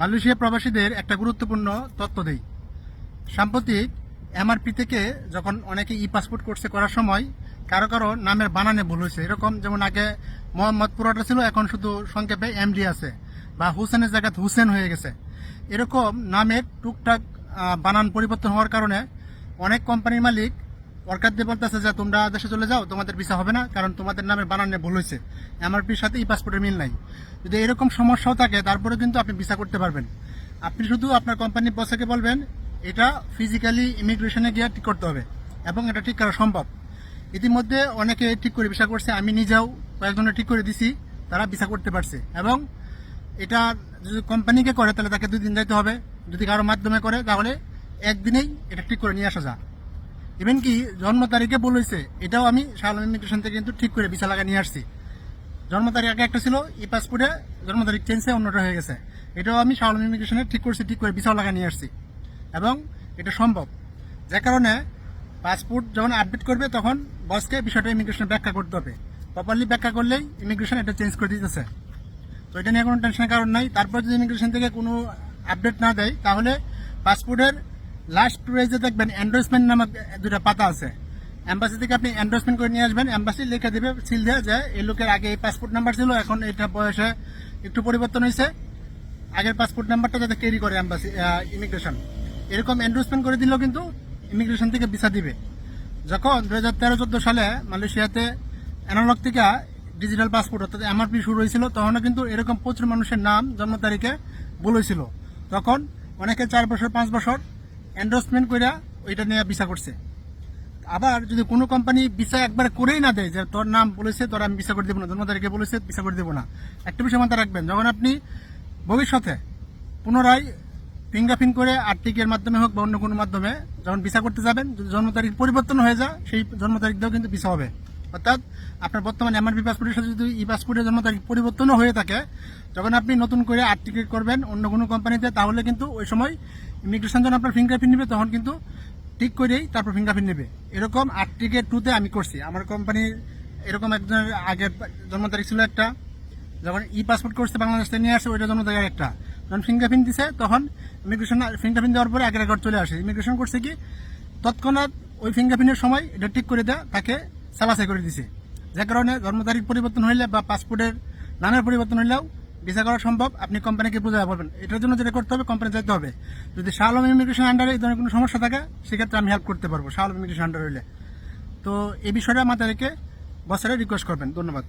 Malaysia প্রবাসীদের একটা গুরুত্বপূর্ণ তথ্য দেই। সাম্প্রতিক এমআরপি থেকে যখন অনেকে ই পাসপোর্ট কোর্সে করার সময় কারও কারও নামের বানানে ভুল হয়েছে, এরকম যেমন আগে মোহাম্মদ পুরোটা ছিল, এখন শুধু সংক্ষেপে এমডি আছে বা হুসেনের জায়গাতে হুসেন হয়ে গেছে। এরকম নামের টুকটাক বানান পরিবর্তন হওয়ার কারণে অনেক কোম্পানির মালিক ওয়ার্কারদের বলতেছে যে, তোমরা দেশে চলে যাও, তোমাদের ভিসা হবে না, কারণ তোমাদের নামের বানানে ভুল হয়েছে। এমআরপির সাথে ই পাসপোর্টের মিল নাই। যদি এরকম সমস্যাও থাকে, তারপরে কিন্তু আপনি ভিসা করতে পারবেন। আপনি শুধু আপনার কোম্পানির বসকে বলবেন, এটা ফিজিক্যালি ইমিগ্রেশনে গিয়ে ঠিক করতে হবে, এবং এটা ঠিক করা সম্ভব। ইতিমধ্যে অনেকে ঠিক করে ভিসা করছে, আমি নিজেও কয়েকজনের ঠিক করে দিছি, তারা ভিসা করতে পারছে, এবং এটা যদি কোম্পানিকে করে, তাহলে তাকে দুই দিন যাইতে হবে। যদি কারও মাধ্যমে করে, তাহলে একদিনেই এটা ঠিক করে নিয়ে আসা যায়। ইভেন কি, জন্ম তারিখে বলেছে এটাও আমি শালম ইমিগ্রেশন থেকে কিন্তু ঠিক করে ভিসা লাগা নিয়ে আসছি। জন্ম তারিখ আগে একটা ছিল, ই পাসপোর্টে জন্ম তারিখ চেঞ্জ হয়ে অন্যটা হয়ে গেছে। এটাও আমি শালম ইমিগ্রেশনে ঠিক করছি, ঠিক করে ভিসাও লাগা নিয়ে আসছি। এবং এটা সম্ভব। যে কারণে পাসপোর্ট যখন আপডেট করবে, তখন বসকে বিষয়টা ইমিগ্রেশনে ব্যাখ্যা করতে হবে। প্রপারলি ব্যাখ্যা করলেই ইমিগ্রেশন এটা চেঞ্জ করে দিতেছে। তো এটা নিয়ে কোনো টেনশনের কারণ নাই। তারপর যদি ইমিগ্রেশন থেকে কোনো আপডেট না দেয়, তাহলে পাসপোর্টের লাস্ট পেজে দেখবেন এন্ডোর্সমেন্ট নামক দুটা পাতা আছে। এম্বাসি থেকে আপনি এন্ডোর্সমেন্ট করে নিয়ে আসবেন এম্বাসি লিখে দেবে সিল দেওয়া যায়। এই লোকের আগে এই পাসপোর্ট নাম্বার ছিল, এখন এটা বয়সে একটু পরিবর্তন হয়েছে। আগের পাসপোর্ট নাম্বারটা যাতে ক্যারি করে এম্বাসি ইমিগ্রেশন এরকম এন্ডোর্সমেন্ট করে দিলেও কিন্তু ইমিগ্রেশন থেকে ভিসা দিবে। যখন দু হাজার তেরো চোদ্দ সালে মালয়েশিয়াতে অ্যানালগ থেকে ডিজিটাল পাসপোর্ট অর্থাৎ এমআরপি শুরু হয়েছিল, তখনও কিন্তু এরকম প্রচুর মানুষের নাম, জন্ম তারিখে ভুল হয়েছিল। তখন অনেকে চার বছর, পাঁচ বছর এন্ডোর্সমেন্ট করে ওইটা নিয়ে ভিসা করছে। আবার যদি কোনো কোম্পানি ভিসা একবার করেই না দেয়, যে তোর নাম বলেছে, তোর আমি ভিসা করে দেবো না জন্ম তারিখে বলেছে, ভিসা করে দেবো না। একটা বিষয় মাথায় রাখবেন, যখন আপনি ভবিষ্যতে পুনরায় ফিঙ্গারপ্রিন্ট করে আর্টিকের মাধ্যমে হোক বা অন্য কোনো মাধ্যমে যখন ভিসা করতে যাবেন, যদি জন্ম তারিখ পরিবর্তন হয়ে যায়, সেই জন্ম তারিখ দিয়েও কিন্তু ভিসা হবে। অর্থাৎ আপনার বর্তমান এমআরপি পাসপোর্টের সাথে যদি ই পাসপোর্টের জন্ম তারিখ পরিবর্তনও হয়ে থাকে, যখন আপনি নতুন করে আর্টিকেট করবেন অন্য কোনো কোম্পানিতে তাহলে কিন্তু ওই সময় ইমিগ্রেশন যখন আপনার ফিঙ্গারপ্রিন্ট নেবে, তখন কিন্তু ঠিক করেই তারপর ফিঙ্গারপ্রিন্ট নেবে। এরকম আর্টিকেট টুতে আমি করছি। আমার কোম্পানির এরকম একজনের আগের জন্ম তারিখ ছিল একটা। যখন ই পাসপোর্ট করছে, বাংলাদেশ থেকে নিয়ে আসে ওইটা জন্য জায়গায় একটা যখন ফিঙ্গারপ্রিন্ট দিছে, তখন ইমিগ্রেশন ফিঙ্গারপ্রিন্ট দেওয়ার পরে আগের রেকর্ড চলে আসে। ইমিগ্রেশন করছে কি, তৎক্ষণাৎ ওই ফিঙ্গারপ্রিন্টের সময় এটা ঠিক করে দেয়, তাকে সাবাসাই করে দিছে। যে কারণে জন্ম তারিখ পরিবর্তন হইলে বা পাসপোর্টের নামের পরিবর্তন হইলেও ভিসা করা সম্ভব, আপনি কোম্পানিকে বোঝাতে পারবেন। এটার জন্য যেটা করতে হবে কোম্পানি যেতে হবে। যদি শাহ আলম ইমিগ্রেশন আন্ডারে এই ধরনের কোনো সমস্যা থাকে, সেক্ষেত্রে আমি হেল্প করতে পারব শাহ আলম ইমিগ্রেশন আন্ডার হইলে। তো এই বিষয়টা মাথায় রেখে রিকোয়েস্ট করবেন। ধন্যবাদ।